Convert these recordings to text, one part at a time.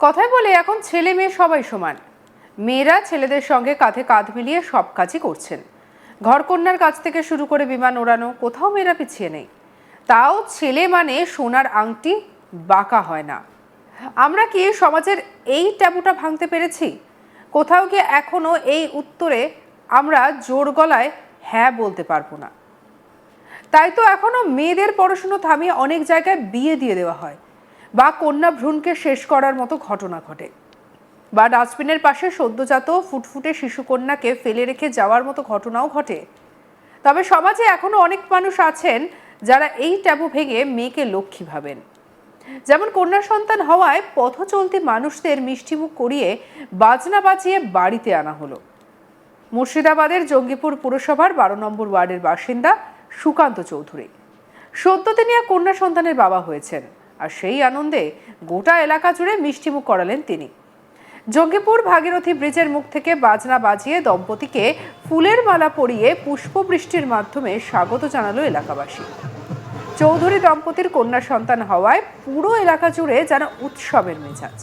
কথায় বলে এখন ছেলে মেয়ে সবাই সমান। মেয়েরা ছেলেদের সঙ্গে কাঁধে কাঁধ মিলিয়ে সব কাজই করছেন। ঘরকন্যার কাছ থেকে শুরু করে বিমান ওড়ানো, কোথাও মেয়েরা পিছিয়ে নেই। তাও ছেলে মানে সোনার আংটি, বাঁকা হয় না। আমরা কি সমাজের এই ট্যাবুটা ভাঙতে পেরেছি? কোথাও গিয়ে এখনও এই উত্তরে আমরা জোর গলায় হ্যাঁ বলতে পারব না। তাই তো এখনও মেয়েদের পড়াশুনো থামিয়ে অনেক জায়গায় বিয়ে দিয়ে দেওয়া হয়। বা কন্যা ভ্রূণকে শেষ করার মতো ঘটনা ঘটে। বা ডাস্টবিনের পাশে সদ্যজাত ফুটফুটে শিশুকন্যাকে ফেলে রেখে যাওয়ার মতো ঘটনাও ঘটে। তবে সমাজে এখনও অনেক মানুষ আছেন যারা এই ট্যাবু ভেঙে মেয়েকে লক্ষ্মী ভাবেন। যেমন কন্যা সন্তান হওয়ায় পথ চলতি মানুষদের মিষ্টিমুখ করিয়ে বাজনা বাজিয়ে বাড়িতে আনা হলো। মুর্শিদাবাদের জঙ্গিপুর পুরসভার বারো নম্বর ওয়ার্ডের বাসিন্দা সুকান্ত চৌধুরী। সদ্য তিনি কন্যা সন্তানের বাবা হয়েছেন। আর সেই আনন্দে গোটা এলাকা জুড়ে মিষ্টিমুখ করালেন তিনি। জঙ্গিপুর ভাগীরথী ব্রিজের মুখ থেকে বাজনা বাজিয়ে দম্পতিকে ফুলের মালা পরিয়ে পুষ্পবৃষ্টির মাধ্যমে স্বাগত জানালো এলাকাবাসী। চৌধুরী দম্পতির কন্যা সন্তান হওয়ায় পুরো এলাকা জুড়ে যেন উৎসবের মেজাজ।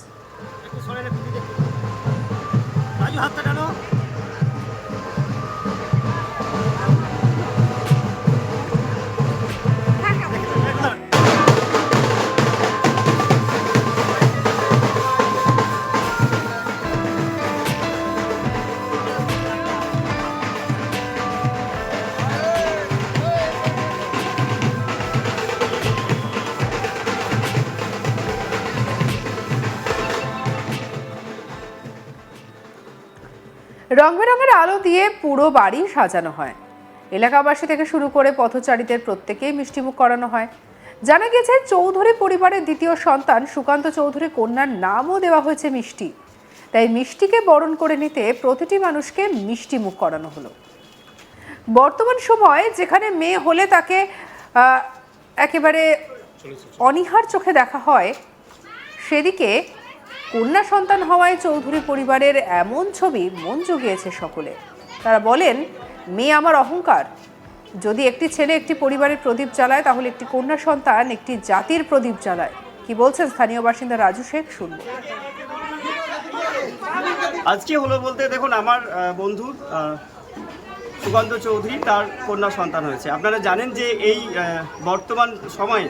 রং বেরঙের আলো দিয়ে পুরো বাড়ি সাজানো হয়। এলাকাবাসী থেকে শুরু করে পথচারীদের প্রত্যেকেই মিষ্টিমুখ করানো হয়। জানা গেছে, চৌধুরী পরিবারের দ্বিতীয় সন্তান সুকান্ত চৌধুরী কন্যার নামও দেওয়া হয়েছে মিষ্টি। তাই মিষ্টিকে বরণ করে নিতে প্রতিটি মানুষকে মিষ্টি মুখ করানো হলো। বর্তমান সময়ে যেখানে মেয়ে হলে তাকে একেবারে অনীহার চোখে দেখা হয়, সেদিকে কন্যা সন্তান হওয়ায় চৌধুরী পরিবারের এমন ছবি মন জুগিয়েছে সকলে। তারা বলেন, মেয়ে আমার অহংকার। যদি একটি ছেলে একটি পরিবারের প্রদীপ জ্বালায়, তাহলে একটি কন্যা সন্তান একটি জাতির প্রদীপ জ্বালায়। কি বলছেন স্থানীয় বাসিন্দা রাজু শেখ শুনব। আজকে হলো বলতে দেখুন, আমার বন্ধু সুকান্ত চৌধুরী তার কন্যা সন্তান হয়েছে। আপনারা জানেন যে এই বর্তমান সময়ে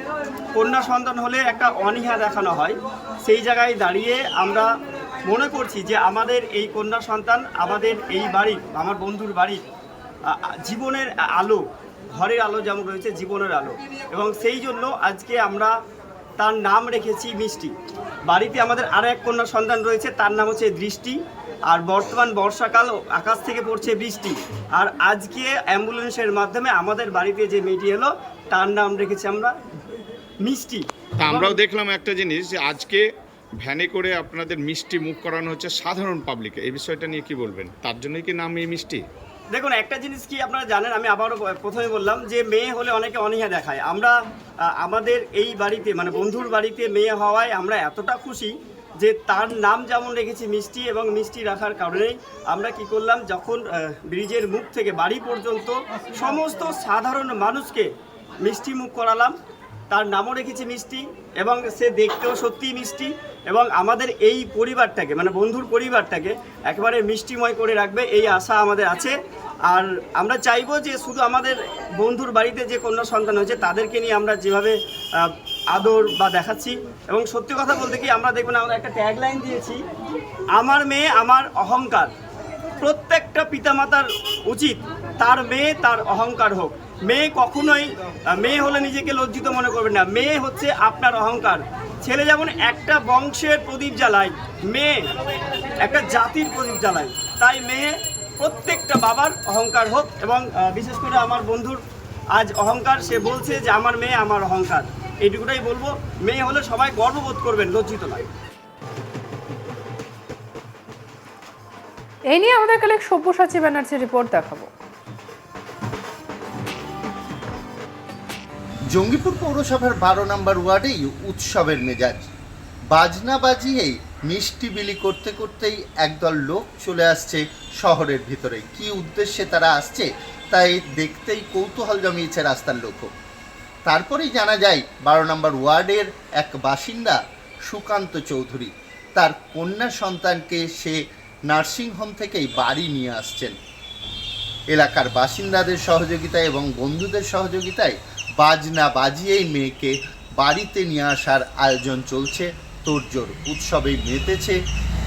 কন্যা সন্তান হলে একটা অনীহা দেখানো হয়। সেই জায়গায় দাঁড়িয়ে আমরা মনে করছি যে আমাদের এই কন্যা সন্তান আমাদের এই বাড়ির আমার বন্ধুর বাড়ির জীবনের আলো, ঘরের আলো যেমন রয়েছে, জীবনের আলো। এবং সেই জন্য আজকে আমরা তার নাম রেখেছি মিষ্টি। বাড়িতে আমাদের আরও এক কন্যা সন্তান রয়েছে, তার নাম হচ্ছে দৃষ্টি। আর বর্তমান বর্ষাকাল আকাশ থেকে পড়ছে বৃষ্টি। আর আজকে অ্যাম্বুলেন্সের মাধ্যমে আমাদের বাড়িতে যে মেয়েটি এলো, তার নাম রেখেছি আমরা মিষ্টি। আমরাও দেখলাম একটা জিনিস, যে আজকে ভ্যানে করে আপনাদের মিষ্টি মুখ করানো হচ্ছে সাধারণ পাবলিকে এই বিষয়টা নিয়ে কি বলবেন? তার জন্যই কি নাম এই মিষ্টি? দেখুন, একটা জিনিস কি আপনারা জানেন, আমি আবারও প্রথমে বললাম যে মেয়ে হলে অনেকে অনীহা দেখায়। আমরা আমাদের এই বাড়িতে মানে বন্ধুর বাড়িতে মেয়ে হওয়ায় আমরা এতটা খুশি যে তার নাম যেমন রেখেছি মিষ্টি এবং মিষ্টি রাখার কারণেই আমরা কি করলাম, যখন ব্রিজের মুখ থেকে বাড়ি পর্যন্ত সমস্ত সাধারণ মানুষকে মিষ্টি মুখ করালাম, তার নামও রেখেছি মিষ্টি এবং সে দেখতেও সত্যিই মিষ্টি। এবং আমাদের এই পরিবারটাকে মানে বন্ধুর পরিবারটাকে একেবারে মিষ্টিময় করে রাখবে, এই আশা আমাদের আছে। আর আমরা চাইব যে শুধু আমাদের বন্ধুর বাড়িতে যে কন্যা সন্তান হয়েছে, তাদেরকে নিয়ে আমরা যেভাবে আদর বা দেখাচ্ছি। এবং সত্যি কথা বলতে কি, আমরা দেখবেন আমরা একটা ট্যাগলাইন দিয়েছি, আমার মেয়ে আমার অহংকার। প্রত্যেকটা পিতামাতার উচিত, তার মেয়ে তার অহংকার হোক। মেয়ে কখনোই মেয়ে হলে নিজেকে লজ্জিত মনে করবেন না। মেয়ে হচ্ছে আপনার অহংকার। ছেলে যেমন একটা বংশের প্রদীপ জ্বালায়, মেয়ে একটা জাতির প্রদীপ জ্বালায়, তাই মেয়ে প্রত্যেকটা বাবার অহংকার হোক এবং বিশেষ করে আমার বন্ধুর আজ অহংকার, সে বলছে যে আমার মেয়ে আমার অহংকার। এইটুকুটাই বলব, মেয়ে হলে সবাই গর্ববোধ করবেন, লজ্জিত নয়। এই নিয়ে আমাদের কালে সব্যসাচী ব্যানার্জির রিপোর্ট দেখাবো। জঙ্গিপুর পৌরসভার বারো নম্বর ওয়ার্ডেই উৎসবের মেজাজ। বাজনা বাজিয়েই মিষ্টি বিলি করতে করতেই একদল লোক চলে আসছে শহরের ভিতরে। কি উদ্দেশ্যে তারা আসছে, তাই দেখতেই কৌতূহল জমিয়েছে রাস্তার লোক তারপরেই জানা যায়, বারো নম্বর ওয়ার্ডের এক বাসিন্দা সুকান্ত চৌধুরী। তার কন্যা সন্তানকে সে নার্সিংহোম থেকেই বাড়ি নিয়ে আসছেন। এলাকার বাসিন্দাদের সহযোগিতায় এবং বন্ধুদের সহযোগিতায় বাজনা বাজিয়েই মেয়েকে বাড়িতে নিয়ে আসার আয়োজন চলছে। তোড়জোড় উৎসবে মেতেছে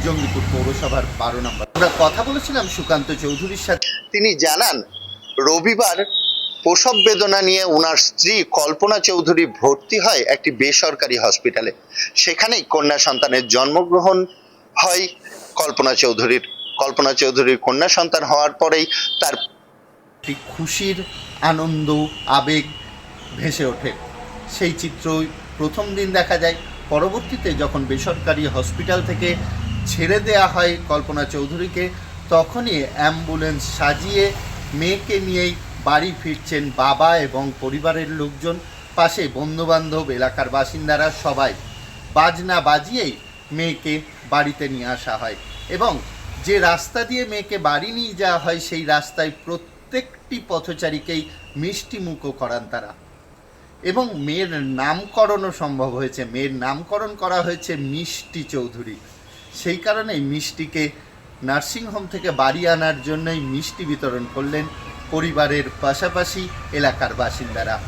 জঙ্গিপুর পৌরসভার বারো নম্বর। আমরা কথা বলেছিলাম সুকান্ত চৌধুরীর সাথে। তিনি জানান রবিবার প্রসব বেদনা নিয়ে ওনার স্ত্রী কল্পনা চৌধুরী ভর্তি হয় একটি বেসরকারি হসপিটালে। সেখানেই কন্যা সন্তানের জন্মগ্রহণ হয় কল্পনা চৌধুরীর। কল্পনা চৌধুরীর কন্যা সন্তান হওয়ার পরেই তার খুশির আনন্দ আবেগ ভেসে ওঠে। সেই চিত্র প্রথম দিন দেখা যায়, পরবর্তীতে যখন বেসরকারি হসপিটাল থেকে ছেড়ে দেয়া হয় কল্পনা চৌধুরীকে, তখনই অ্যাম্বুলেন্স সাজিয়ে মেয়েকে নিয়েই বাড়ি ফিরছেন বাবা এবং পরিবারের লোকজন। পাশে বন্ধুবান্ধব, এলাকার বাসিন্দারা সবাই। বাজনা বাজিয়েই মেয়েকে বাড়িতে নিয়ে আসা হয় এবং যে রাস্তা দিয়ে মেয়েকে বাড়ি নিয়ে যাওয়া হয়, সেই রাস্তায় প্রত্যেকটি পথচারীকেই মিষ্টি মুখো করান তারা। এবং মেয়ের নামকরণও সম্ভব হয়েছে। মেয়ের নামকরণ করা হয়েছে মিষ্টি চৌধুরী। সেই কারণেই মিষ্টিকে নার্সিংহোম থেকে বাড়ি আনার জন্যই মিষ্টি বিতরণ করলেন পরিবারের পাশাপাশি এলাকার বাসিন্দারা।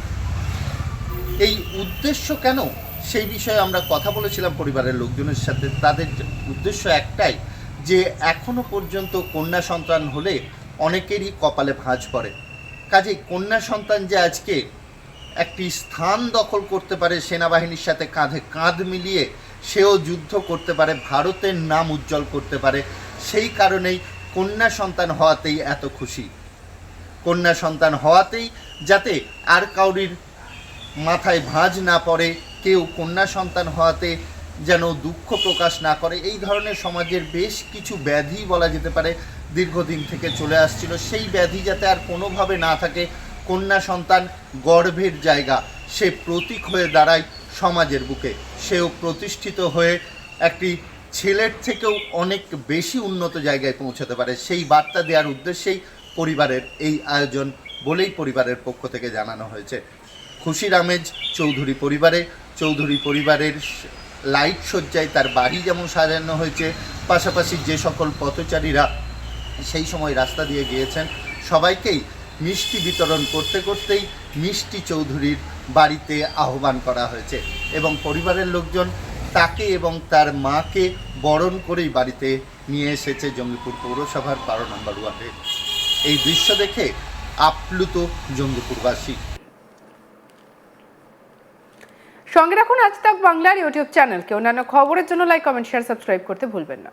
এই উদ্দেশ্য কেন? সেই বিষয়ে আমরা কথা বলেছিলাম পরিবারের লোকজনের সাথে। তাদের উদ্দেশ্য একটাই যে, এখনও পর্যন্ত কন্যা সন্তান হলে অনেকেরই কপালে ভাঁজ পড়ে। কাজেই কন্যা সন্তান যে আজকে একটি স্থান দখল করতে পারে সেনাবাহিনীর সাথে কাঁধে কাঁধ মিলিয়ে, সেও যুদ্ধ করতে পারে, ভারতের নাম উজ্জ্বল করতে পারে। সেই কারণেই কন্যা সন্তান হওয়াতেই এত খুশি। কন্যা সন্তান হওয়াতেই যাতে আর কাউরির মাথায় ভাঁজ না পড়ে, কেউ কন্যা সন্তান হওয়াতে যেন দুঃখ প্রকাশ না করে। এই ধরনের সমাজের বেশ কিছু ব্যাধি বলা যেতে পারে, দীর্ঘদিন থেকে চলে আসছিল। সেই ব্যাধি যাতে আর কোনোভাবে না থাকে কন্যা সন্তান গর্ভের জায়গা। সে প্রতীক হয়ে দাঁড়ায় সমাজের বুকে। সেও প্রতিষ্ঠিত হয়ে একটি ছেলের থেকেও অনেক বেশি উন্নত জায়গায় পৌঁছাতে পারে। সেই বার্তা দেওয়ার উদ্দেশ্যেই পরিবারের এই আয়োজন বলেই পরিবারের পক্ষ থেকে জানানো হয়েছে। খুশির আমেজ চৌধুরী পরিবারে। চৌধুরী পরিবারের লাইট সজ্জায় তার বাড়ি যেমন সাজানো হয়েছে, পাশাপাশি যে সকল পথচারীরা সেই সময় রাস্তা দিয়ে গিয়েছেন, সবাইকেই মিষ্টি বিতরণ করতে করতেই মিষ্টি চৌধুরীর বাড়িতে আহ্বান করা হয়েছে এবং পরিবারের লোকজন তাকে এবং তার মাকে বরণ করেই বাড়িতে নিয়ে এসেছে জঙ্গিপুর পৌরসভার বারো নম্বর ওয়ার্ডে। এই দৃশ্য দেখে আপ্লুত জঙ্গিপুরবাসী। সঙ্গে রাখুন আজ তাক বাংলার ইউটিউব চ্যানেলকে। অন্যান্য খবরের জন্য লাইক কমেন্ট শেয়ার সাবস্ক্রাইব করতে ভুলবেন না।